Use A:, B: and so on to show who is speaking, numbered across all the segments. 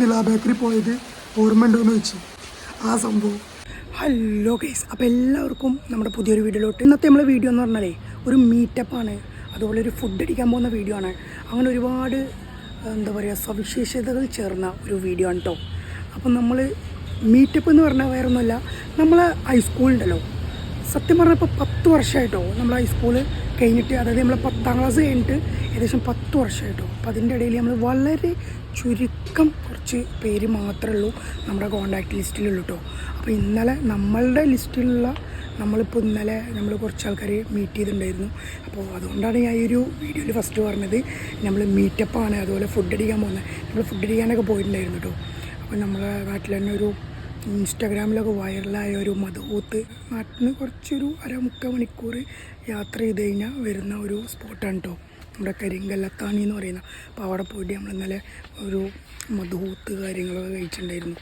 A: Nila bakery പോയത് ഓർമ്മ ഉണ്ടോ എന്ന് വെച്ച്. ആ സംഭവം. ഹലോ ഗൈസ് അപ്പോൾ എല്ലാവർക്കും നമ്മുടെ പുതിയൊരു വീഡിയോയിലോട്ട്. ഇന്നത്തെ നമ്മളെ വീഡിയോ എന്ന് പറഞ്ഞാലേ ഒരു ആണ്. അതുപോലെ ഒരു ഫുഡ് അടിക്കാൻ പോകുന്ന വീഡിയോ ആണ്. അങ്ങനെ ഒരുപാട് എന്താ പറയുക സവിശേഷതകൾ ചേർന്ന ഒരു വീഡിയോ ആണ് കേട്ടോ അപ്പം നമ്മൾ മീറ്റപ്പ് എന്ന് പറഞ്ഞാൽ വേറെ ഒന്നുമല്ല നമ്മളെ ഹൈസ്കൂൾ ഉണ്ടല്ലോ. സത്യം പറഞ്ഞാൽ ഇപ്പോൾ പത്ത് വർഷമായിട്ടോ നമ്മൾ ഹൈസ്കൂൾ കഴിഞ്ഞിട്ട് അതായത് നമ്മൾ പത്താം ക്ലാസ് കഴിഞ്ഞിട്ട് ഏകദേശം പത്ത് വർഷമായിട്ടോ അപ്പോൾ അതിന്റെ ഇടയിൽ നമ്മൾ വളരെ ചുരുക്കം കുറച്ച് പേര് മാത്രമേ ഉള്ളൂ നമ്മുടെ കോൺടാക്റ്റ് ലിസ്റ്റിലുള്ളൂ കേട്ടോ അപ്പോൾ ഇന്നലെ നമ്മളുടെ ലിസ്റ്റിലുള്ള നമ്മളിപ്പോൾ ഇന്നലെ നമ്മൾ കുറച്ച് ആൾക്കാരെ മീറ്റ് ചെയ്തിട്ടുണ്ടായിരുന്നു. അപ്പോൾ അതുകൊണ്ടാണ് ഞാൻ ഈ ഒരു വീഡിയോയിൽ ഫസ്റ്റ് പറഞ്ഞത് നമ്മൾ മീറ്റപ്പാണ് അതുപോലെ ഫുഡ് അടിക്കാൻ പോകുന്നത്. നമ്മൾ ഫുഡ് അടിക്കാനൊക്കെ പോയിട്ടുണ്ടായിരുന്നു കേട്ടോ അപ്പോൾ നമ്മളെ നാട്ടിൽ തന്നെ ഒരു ഇൻസ്റ്റാഗ്രാമിലൊക്കെ വൈറലായ ഒരു മധുകൂത്ത് നാട്ടിൽ നിന്ന് കുറച്ചൊരു അര മുക്കാൽ മണിക്കൂർ യാത്ര ചെയ്ത് കഴിഞ്ഞാൽ വരുന്ന ഒരു സ്പോട്ടാണ് കേട്ടോ നമ്മുടെ കരിങ്കല്ലത്താണി എന്ന് പറയുന്ന. അപ്പോൾ അവിടെ പോയിട്ട് നമ്മൾ ഇന്നലെ ഒരു മധുകൂത്ത് കാര്യങ്ങളൊക്കെ കഴിച്ചിട്ടുണ്ടായിരുന്നു.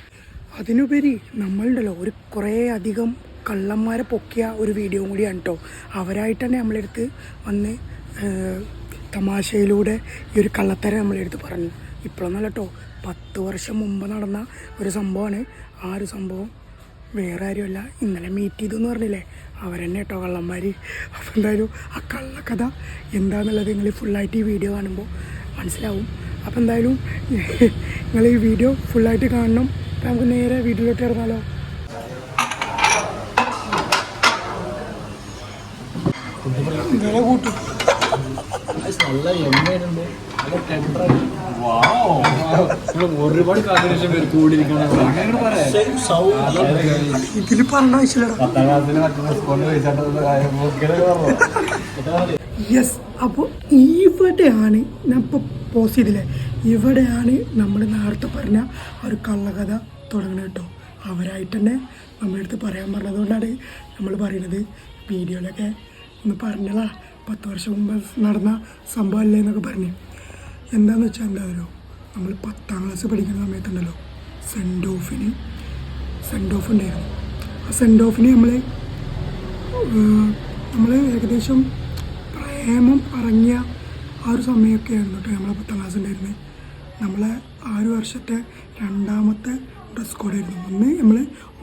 A: അതിനുപരി നമ്മളുണ്ടല്ലോ ഒരു കുറേ അധികം കള്ളന്മാരെ പൊക്കിയ ഒരു വീഡിയോ കൂടിയാണ് കേട്ടോ അവരായിട്ടന്നെ നമ്മളെടുത്ത് വന്ന് തമാശയിലൂടെ ഈ ഒരു കള്ളത്തരം നമ്മളെടുത്ത് പറഞ്ഞു. ഇപ്പോഴൊന്നല്ല കേട്ടോ പത്ത് വർഷം മുമ്പ് നടന്ന ഒരു സംഭവമാണ്. ആ ഒരു സംഭവം വേറെ ആരുമല്ല. ഇന്നലെ മീറ്റ് ചെയ്തു എന്ന് പറഞ്ഞില്ലേ? അവരെന്നെ കേട്ടോ കള്ളന്മാർ അപ്പോൾ എന്തായാലും ആ കള്ള കഥ എന്താണെന്നുള്ളത് നിങ്ങൾ ഫുള്ളായിട്ട് ഈ വീഡിയോ കാണുമ്പോൾ മനസ്സിലാവും. അപ്പോൾ എന്തായാലും നിങ്ങൾ ഈ വീഡിയോ ഫുള്ളായിട്ട് കാണണം. അപ്പോൾ നമുക്ക് നേരെ വീഡിയോയിലോട്ട് ഇറങ്ങാലോ വില കൂട്ടും.
B: നല്ല എണ്ണയുണ്ട് നല്ല ടെൻഡർ ഒരുപാട് പേര് കൂടിയിരിക്കണം
A: പറഞ്ഞ യെസ് അപ്പോൾ ഇവിടെയാണ് ഞാൻ ഇപ്പോൾ പോസ് ചെയ്തില്ലേ? ഇവിടെയാണ് നമ്മൾ നേരത്തെ പറഞ്ഞ ഒരു കള്ളകഥ തുടങ്ങുന്നത് കേട്ടോ. അവരായിട്ട് തന്നെ നമ്മളെടുത്ത് പറയാൻ പറഞ്ഞതുകൊണ്ടാണ് നമ്മൾ പറയുന്നത് വീഡിയോയിലൊക്കെ ഒന്ന് പറഞ്ഞതാ പത്ത് വർഷം മുമ്പ് നടന്ന സംഭവമല്ലേ എന്നൊക്കെ പറഞ്ഞു. എന്താണെന്ന് വെച്ചാൽ എന്താ നമ്മൾ പത്താം ക്ലാസ് പഠിക്കുന്ന സമയത്തുണ്ടല്ലോ സെൻഡ് ഓഫിന് സെൻഡ് ഓഫ് ഉണ്ടായിരുന്നു. ആ സെൻഡ് ഓഫിന് നമ്മൾ നമ്മൾ ഏകദേശം പ്രേമം പറഞ്ഞ ആ ഒരു സമയമൊക്കെ ആയിരുന്നു കേട്ടോ നമ്മളെ പത്താം ക്ലാസ് ഉണ്ടായിരുന്നത് നമ്മളെ ആ ഒരു വർഷത്തെ രണ്ടാമത്തെ ഡ്രസ് കോഡായിരുന്നു ഒന്ന് നമ്മൾ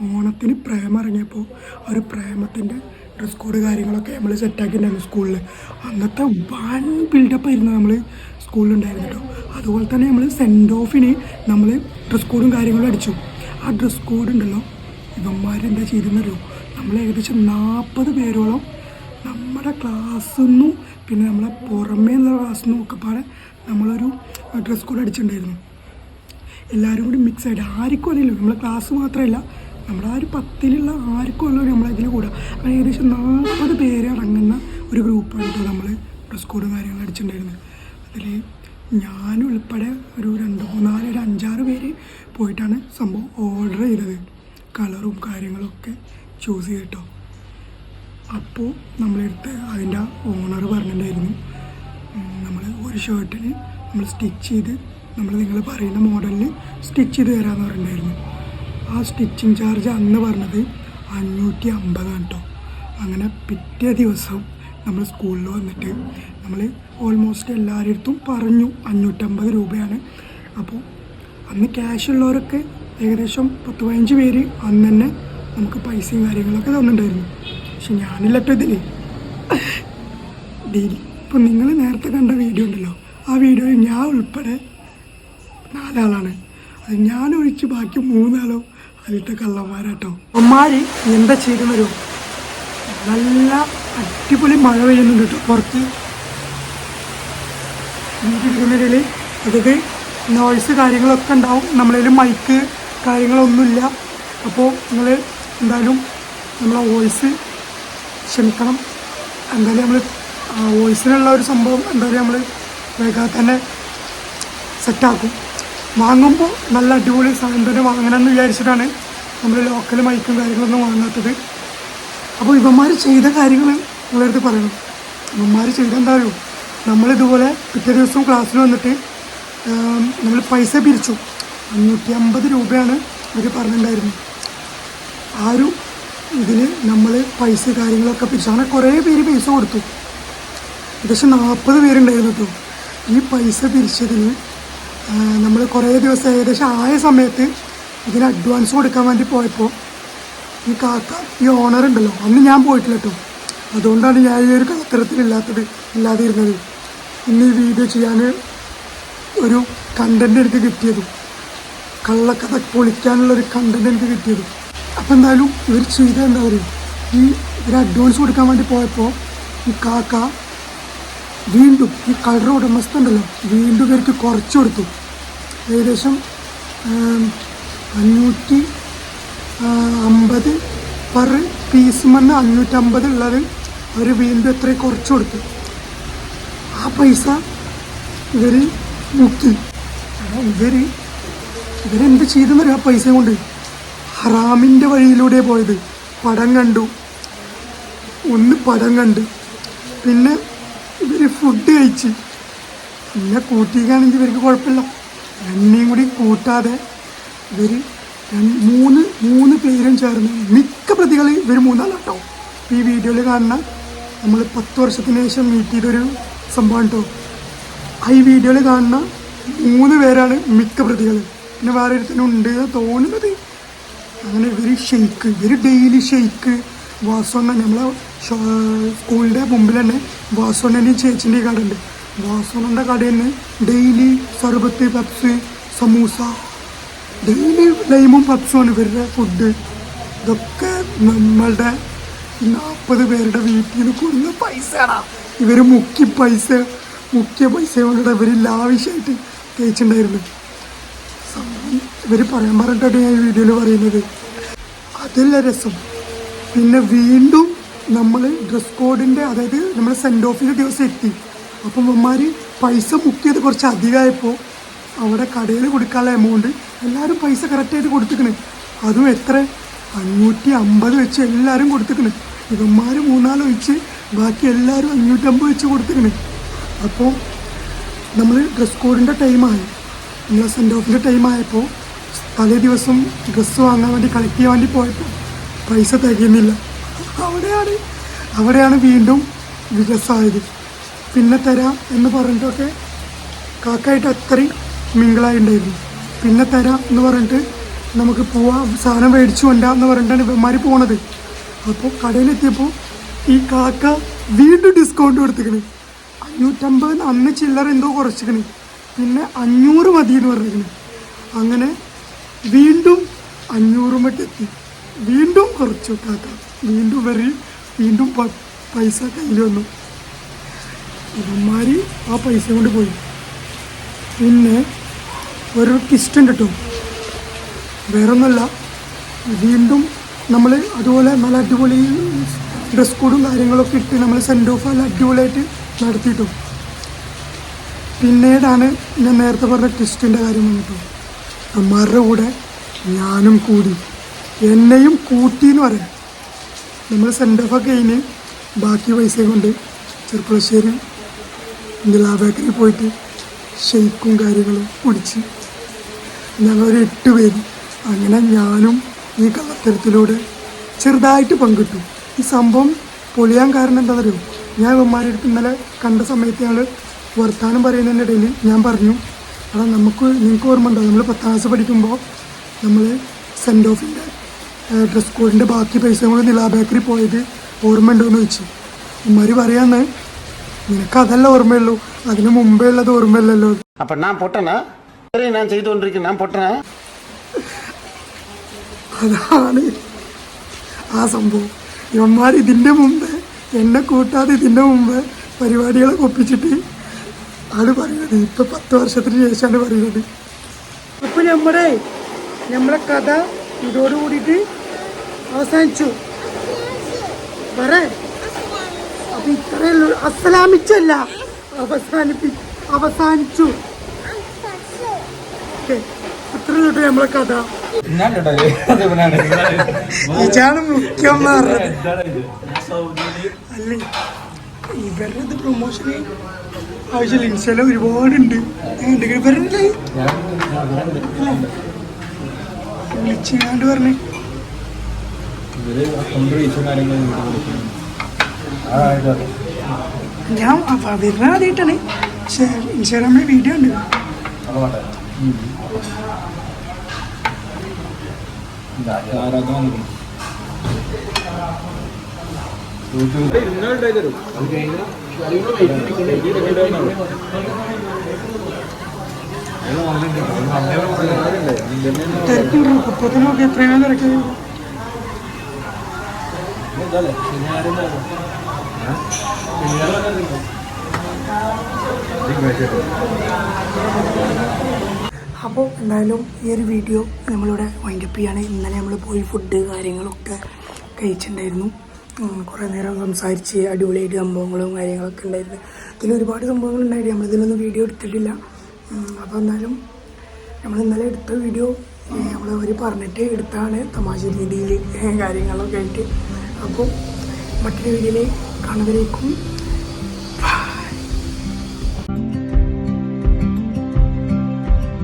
A: ഓണത്തിന് പ്രേമം ഇറങ്ങിയപ്പോൾ ആ ഒരു പ്രേമത്തിന്റെ ഡ്രസ് കോഡ് കാര്യങ്ങളൊക്കെ നമ്മൾ സെറ്റാക്കിയിട്ടുണ്ടായിരുന്നു സ്കൂളിൽ അന്നത്തെ വൺ ബിൽഡപ്പ് ആയിരുന്നു നമ്മൾ സ്കൂളിലുണ്ടായിരുന്നു കേട്ടോ. അതുപോലെ തന്നെ നമ്മൾ സെൻഡ് ഓഫിന് നമ്മൾ ഡ്രസ് കോഡും കാര്യങ്ങളും അടിച്ചു. ആ ഡ്രസ് കോഡ് ഉണ്ടല്ലോ ഇവന്മാരെന്താ ചെയ്തെന്നറിയോ നമ്മൾ ഏകദേശം നാൽപ്പത് പേരോളം നമ്മുടെ ക്ലാസ്സിൽ നിന്നും പിന്നെ നമ്മളെ പുറമേ ഉള്ള ക്ലാസ്സിൽ നിന്നും ഒക്കെ പാടെ നമ്മളൊരു ഡ്രസ് കോഡ് അടിച്ചിട്ടുണ്ടായിരുന്നു. എല്ലാവരും കൂടി മിക്സ് ആയിട്ട് ആർക്കും അറിയില്ല. നമ്മളെ ക്ലാസ് മാത്രമല്ല നമ്മുടെ ആ ഒരു പത്തിലുള്ള ആർക്കും അല്ലോ നമ്മളതിൽ കൂടെ. അങ്ങനെ ഏകദേശം നാൽപ്പത് പേരെ അടങ്ങുന്ന ഒരു ഗ്രൂപ്പാണ് കേട്ടോ നമ്മൾ ഡ്രസ് കോഡും കാര്യങ്ങളും അടിച്ചിട്ടുണ്ടായിരുന്നത്. അതിൽ ഞാനുൾപ്പെടെ ഒരു രണ്ട് മൂന്നാൽ ഒരു അഞ്ചാറ് പേര് പോയിട്ടാണ് സംഭവം ഓർഡർ ചെയ്തത്. കളറും കാര്യങ്ങളൊക്കെ ചൂസ് ചെയ്തിട്ടോ. അപ്പോൾ നമ്മളെടുത്ത് അതിന്റെ ഓണർ പറഞ്ഞിട്ടുണ്ടായിരുന്നു. നമ്മൾ ഒരു ഷർട്ടിന് നമ്മൾ സ്റ്റിച്ച് ചെയ്ത് നമ്മൾ നിങ്ങൾ പറയുന്ന മോഡലിൽ സ്റ്റിച്ച് ചെയ്ത് തരാമെന്ന് പറഞ്ഞിട്ടുണ്ടായിരുന്നു. ആ സ്റ്റിച്ചിങ് ചാർജ് അന്ന് പറഞ്ഞത് അഞ്ഞൂറ്റി അമ്പതാണ് കേട്ടോ അങ്ങനെ പിറ്റേ ദിവസം നമ്മൾ സ്കൂളിൽ വന്നിട്ട് നമ്മൾ ഓൾമോസ്റ്റ് എല്ലാവരുടെ അടുത്തും പറഞ്ഞു അഞ്ഞൂറ്റമ്പത് രൂപയാണ്. അപ്പോൾ അന്ന് ക്യാഷ് ഉള്ളവരൊക്കെ ഏകദേശം പത്ത് പതിനഞ്ച് പേര് അന്ന് തന്നെ നമുക്ക് പൈസയും കാര്യങ്ങളൊക്കെ തന്നിട്ടുണ്ടായിരുന്നു. പക്ഷെ ഞാനില്ലട്ടോ ഇതിൽ ഡെയിലി ഇപ്പം നിങ്ങൾ നേരത്തെ കണ്ട വീഡിയോ ഉണ്ടല്ലോ. ആ വീഡിയോയിൽ ഞാൻ ഉൾപ്പെടെ നാലാളാണ്. അത് ഞാൻ ഒഴിച്ച് ബാക്കി മൂന്നാളോ അതിലത്തെ കള്ളന്മാരാട്ടോ. അമ്മമാര് എന്താ ചെയ്തു വരും നല്ല അടിപൊളി മഴ പെയ്യുന്നുണ്ട് കേട്ടോ. പുറത്ത് ഇരിക്കുന്നതിൽ അതായത് നോയ്സ് കാര്യങ്ങളൊക്കെ ഉണ്ടാവും. നമ്മളതിൽ മൈക്ക് കാര്യങ്ങളൊന്നുമില്ല. അപ്പോൾ നിങ്ങൾ എന്തായാലും നമ്മളെ വോയിസ് ക്ഷമിക്കണം. എന്തായാലും നമ്മൾ ആ വോയിസിനുള്ള ഒരു സംഭവം എന്തായാലും നമ്മൾ വേഗം തന്നെ സെറ്റാക്കും വാങ്ങുമ്പോൾ നല്ല അടിപൊളി സാധനം തന്നെ വാങ്ങണമെന്ന് വിചാരിച്ചിട്ടാണ് നമ്മൾ ലോക്കൽ മൈക്കും കാര്യങ്ങളൊന്നും വാങ്ങാത്തത്. അപ്പോൾ ഇവന്മാർ ചെയ്ത കാര്യങ്ങൾ നിങ്ങളടുത്ത് പറയണം അമ്മമാർ ചെയ്ത എന്താ അറിയോ നമ്മളിതുപോലെ പിറ്റേ ദിവസം ക്ലാസ്സിൽ വന്നിട്ട് നമ്മൾ പൈസ പിരിച്ചു. അഞ്ഞൂറ്റി അമ്പത് രൂപയാണ് ഇവർ പറഞ്ഞിട്ടുണ്ടായിരുന്നു ആ ഒരു ഇതിൽ നമ്മൾ പൈസ കാര്യങ്ങളൊക്കെ പിരിച്ചു. അങ്ങനെ കുറേ പേര് പൈസ കൊടുത്തു. ഏകദേശം നാൽപ്പത് പേരുണ്ടായിരുന്നു കേട്ടോ. ഈ പൈസ പിരിച്ചതിന് നമ്മൾ കുറേ ദിവസം ഏകദേശം ആയ സമയത്ത് ഇതിന് അഡ്വാൻസ് കൊടുക്കാൻ വേണ്ടി പോയപ്പോൾ ഈ കാക്ക ഈ ഓണർ ഉണ്ടല്ലോ അന്ന് ഞാൻ പോയിട്ടില്ല കേട്ടോ. അതുകൊണ്ടാണ് ഞാൻ ഈ ഒരു കളത്തരത്തിലില്ലാത്തത് ഇല്ലാതിരുന്നത്. ഇന്ന് ഈ വീഡിയോ ചെയ്യാൻ ഒരു കണ്ടന്റ് എനിക്ക് കിട്ടിയത്. കള്ളക്കഥ പൊളിക്കാനുള്ള ഒരു കണ്ടന്റ് എനിക്ക് കിട്ടിയത്. അപ്പം എന്തായാലും ഇവർ ചെയ്ത എന്താ പറയുക? ഈ ഒരു അഡ്വാൻസ് കൊടുക്കാൻ വേണ്ടി പോയപ്പോൾ ഈ കാക്ക വീണ്ടും ഈ കളർ ഉടമസ്ഥ ഉണ്ടല്ലോ വീണ്ടും ഇവർക്ക് കുറച്ച് കൊടുത്തു. ഏകദേശം അഞ്ഞൂറ്റി അമ്പത് പെർ പീസ് മണ്ണ് അഞ്ഞൂറ്റമ്പത് ഉള്ളത് അവർ വീണ്ടും എത്ര കുറച്ച് കൊടുത്തു. ആ പൈസ ഇവർ മുക്കി. ഇവർ ഇവരെന്ത് ചെയ്തെന്നറിയാം ആ പൈസ കൊണ്ട്? ഹറാമിന്റെ വഴിയിലൂടെ പോയത്. പടം കണ്ടു. ഒന്ന് പടം കണ്ട്. പിന്നെ ഇവർ ഫുഡ് കഴിച്ച്. പിന്നെ കൂട്ടിക്കാണെങ്കിൽ ഇവർക്ക് കുഴപ്പമില്ല. എന്നെയും കൂടി കൂട്ടാതെ ഇവർ മൂന്ന് മൂന്ന് പേരും ചേർന്ന് മിക്ക പ്രതികൾ ഇവർ മൂന്നാലാട്ടോ ഈ വീഡിയോയിൽ കാണുന്ന നമ്മൾ പത്ത് വർഷത്തിന് ശേഷം മീറ്റ് ചെയ്തൊരു സംഭവം കേട്ടോ ഈ വീഡിയോയിൽ കാണുന്ന മൂന്ന് പേരാണ് മിക്ക പ്രതികൾ പിന്നെ വേറെ ഒരുത്തനും ഉണ്ട് തോന്നുന്നത്. അങ്ങനെ ഇവർ ഷെയ്ക്ക് ഇവർ ഡെയിലി ഷെയ്ക്ക് വാസോണ്ണ നമ്മളെ സ്കൂളിന്റെ മുമ്പിൽ തന്നെ വാസോണ്ണന്റെയും ചേച്ചിന്റെയും കടയുണ്ട്. വാസോണ്ണന്റെ കടയിൽ നിന്ന് ഡെയിലി സർബത്ത് പപ്സ് സമൂസ ഡെയിലി ലൈമും പപ്സുമാണ് ഇവരുടെ ഫുഡ് ഇതൊക്കെ നമ്മളുടെ നാൽപ്പത് പേരുടെ വീട്ടിൽ നിന്ന് കൊടുക്കുന്ന പൈസയാണ് ഇവർ മുക്കി പൈസ മുക്കിയ പൈസ കൊണ്ടിട്ട് ഇവർ ലാവിഷായിട്ട് തേച്ചിട്ടുണ്ടായിരുന്നു സംഭവം ഇവർ പറയാൻ പറഞ്ഞിട്ടാണ് ഞാൻ വീഡിയോയിൽ പറയുന്നത്. അതല്ല രസം. പിന്നെ വീണ്ടും നമ്മൾ ഡ്രസ് കോഡിന്റെ അതായത് നമ്മൾ സെൻഡ് ഓഫിന്റെ ദിവസം എത്തി. അപ്പം അമ്മമാർ പൈസ മുക്കിയത് കുറച്ച് അധികമായപ്പോൾ അവിടെ കടയിൽ കൊടുക്കാനുള്ള എമൗണ്ട് എല്ലാവരും പൈസ കറക്റ്റായിട്ട് കൊടുത്തിക്കണ്. അതും എത്ര? അഞ്ഞൂറ്റി അമ്പത് വെച്ച് എല്ലാവരും കൊടുത്തിക്കണ്. ഇവന്മാർ മൂന്നാൽ ഒഴിച്ച് ബാക്കി എല്ലാവരും അഞ്ഞൂറ്റമ്പത് വെച്ച് കൊടുത്തിരുന്നു അപ്പോൾ നമ്മൾ ഡ്രസ് കോഡിന്റെ ടൈമായി നമ്മൾ സെൻഡ് ഓഫിന്റെ ടൈം ആയപ്പോൾ തലേ ദിവസം ഡ്രസ്സ് വാങ്ങാൻ വേണ്ടി കളക്ട് ചെയ്യാൻ വേണ്ടി പോയപ്പോൾ പൈസ തികയുന്നില്ല. അവിടെയാണ് അവിടെയാണ് വീണ്ടും വികസായത് പിന്നെ തരാം എന്ന് പറഞ്ഞിട്ടൊക്കെ കാക്കായിട്ട് അത്രയും മിങ്കിളായിട്ടുണ്ടായിരുന്നു പിന്നെ തരാം എന്ന് പറഞ്ഞിട്ട് നമുക്ക് പോവാം സാധനം മേടിച്ചു കൊണ്ടാന്ന് പറഞ്ഞിട്ടാണ് ഇവന്മാർ പോണത്. അപ്പോൾ കടയിലെത്തിയപ്പോൾ ഈ കാക്ക വീണ്ടും ഡിസ്കൗണ്ട് കൊടുത്തിക്കണ് അഞ്ഞൂറ്റമ്പത് അന്ന് ചില്ലറ എന്തോ കുറച്ചിക്കണ് പിന്നെ അഞ്ഞൂറ് മതി എന്ന് പറഞ്ഞിരിക്കണ്. അങ്ങനെ വീണ്ടും അഞ്ഞൂറ് മട്ടെത്തി വീണ്ടും കുറച്ചു കാക്ക. വീണ്ടും വരി വീണ്ടും പൈസ കയ്യിൽ വന്നു. ഇവന്മാർ ആ പൈസ കൊണ്ട് പോയി. പിന്നെ ഒരു കിസ്റ്റൻ ഉണ്ട് കേട്ടോ വേറൊന്നുമല്ല വീണ്ടും നമ്മൾ അതുപോലെ നല്ല അടിപൊളി ഡ്രസ് കോഡും കാര്യങ്ങളൊക്കെ ഇട്ട് നമ്മൾ സെൻഡ് ഓഫ് നല്ല അടിപൊളിയായിട്ട് നടത്തിയിട്ടു. പിന്നീടാണ് ഞാൻ നേരത്തെ പറഞ്ഞ ട്വിസ്റ്റിന്റെ കാര്യം വന്നിട്ടു. അമ്മാരുടെ കൂടെ ഞാനും കൂടി. എന്നെയും കൂട്ടി എന്ന് പറയാം. നമ്മൾ സെൻഡ് ഓഫ് ഒക്കെ കഴിഞ്ഞ് ബാക്കി പൈസ കൊണ്ട് ചെറുപ്പളശ്ശേരി ഇന്ദിലാ ബേക്കറി പോയിട്ട് ഷെയ്ക്കും കാര്യങ്ങളും കുടിച്ച് ഞങ്ങളൊരു എട്ട് പേര്. അങ്ങനെ ഞാനും ഈ കള്ളത്തരത്തിലൂടെ ചെറുതായിട്ട് പങ്കിട്ടു. ഈ സംഭവം പൊളിയാൻ കാരണം എന്താ പറയുക ഞാൻ ഇവന്മാരെടുത്ത് ഇന്നലെ കണ്ട സമയത്ത് ഞങ്ങൾ വർത്താനം പറയുന്നതിനിടയിൽ ഞാൻ പറഞ്ഞു അതാ നമുക്ക് നിങ്ങൾക്ക് ഓർമ്മ ഉണ്ടോ? നമ്മൾ പത്താം ക്ലാസ് പഠിക്കുമ്പോൾ നമ്മൾ സെൻഡ് ഓഫിന്റെ ഡ്രസ് കോഡിന്റെ ബാക്കി പൈസ നമ്മൾ നിലാ ബേക്കറി പോയത് ഓർമ്മ ഉണ്ടോ എന്ന് ചോദിച്ചു. ഉമ്മാര് പറയാന്ന് നിനക്ക് അതല്ല ഓർമ്മയുള്ളൂ. അതിന് മുമ്പേ ഉള്ളത് ഓർമ്മയില്ലല്ലോ.
C: അപ്പം ഞാൻ പൊട്ടനാ? ഞാൻ ചെയ്തുകൊണ്ടിരിക്കുന്ന. ഞാൻ പൊട്ടനാ?
A: അതാണ് ആ സംഭവം. ഇവന്മാർ ഇതിന്റെ മുമ്പ് എന്നെ കൂട്ടാതെ ഇതിന്റെ മുമ്പ് പരിപാടികളൊക്കെ ഒപ്പിച്ചിട്ട് ആണ് പറയുന്നത്. ഇപ്പം പത്ത് വർഷത്തിന് ശേഷമാണ് പറയുന്നത്. അപ്പം നമ്മുടെ നമ്മുടെ കഥ ഇതോട് കൂടിയിട്ട് അവസാനിച്ചു. പറേ. അപ്പം ഇത്രയേ ഉള്ളൂ. അസ്സലാമിച്ചല്ല. അവസാനിപ്പി അവസാനിച്ചു. ഓക്കെ. തൊട്ട് നമ്മളെ കഥ. ഇതാണ് മുഖ്യം അല്ലേ ഇവരുടെ ഇത് പ്രൊമോഷന് ആവശ്യമില്ല. ഇൻസ്റ്റയിൽ ഒരുപാടുണ്ട്. ഇവരല്ലേ വിളിച്ചാണ്ട് പറഞ്ഞേ ഞാൻ വരുന്ന ആദ്യമായിട്ടാണ്. പക്ഷേ ഇൻസ്റ്റാഗ്രാമിൽ വീഡിയോ ഉണ്ട്. തിരക്കുണ്ടോ കുപ്പത്തിനൊക്കെ എത്രയാണ് തിരക്ക് അപ്പോൾ എന്തായാലും ഈ ഒരു വീഡിയോ നമ്മളിവിടെ വൈൻഡപ്പ് ചെയ്യാണ്. ഇന്നലെ നമ്മൾ പോയി ഫുഡ് കാര്യങ്ങളൊക്കെ കഴിച്ചിട്ടുണ്ടായിരുന്നു കുറേ നേരം സംസാരിച്ച് അടിപൊളിയായിട്ട് സംഭവങ്ങളും കാര്യങ്ങളൊക്കെ ഉണ്ടായിരുന്നു. ഇതിൽ ഒരുപാട് സംഭവങ്ങൾ ഉണ്ടായിരുന്നു. നമ്മളിതിലൊന്നും വീഡിയോ എടുത്തിട്ടില്ല. അപ്പോൾ എന്നാലും നമ്മൾ ഇന്നലെ എടുത്ത വീഡിയോ നമ്മൾ അവർ പറഞ്ഞിട്ട് എടുത്താണ് തമാശ രീതിയിൽ കാര്യങ്ങളൊക്കെ ആയിട്ട്. അപ്പോൾ മറ്റൊരു വീഡിയോയിൽ കാണുന്നവരേക്കും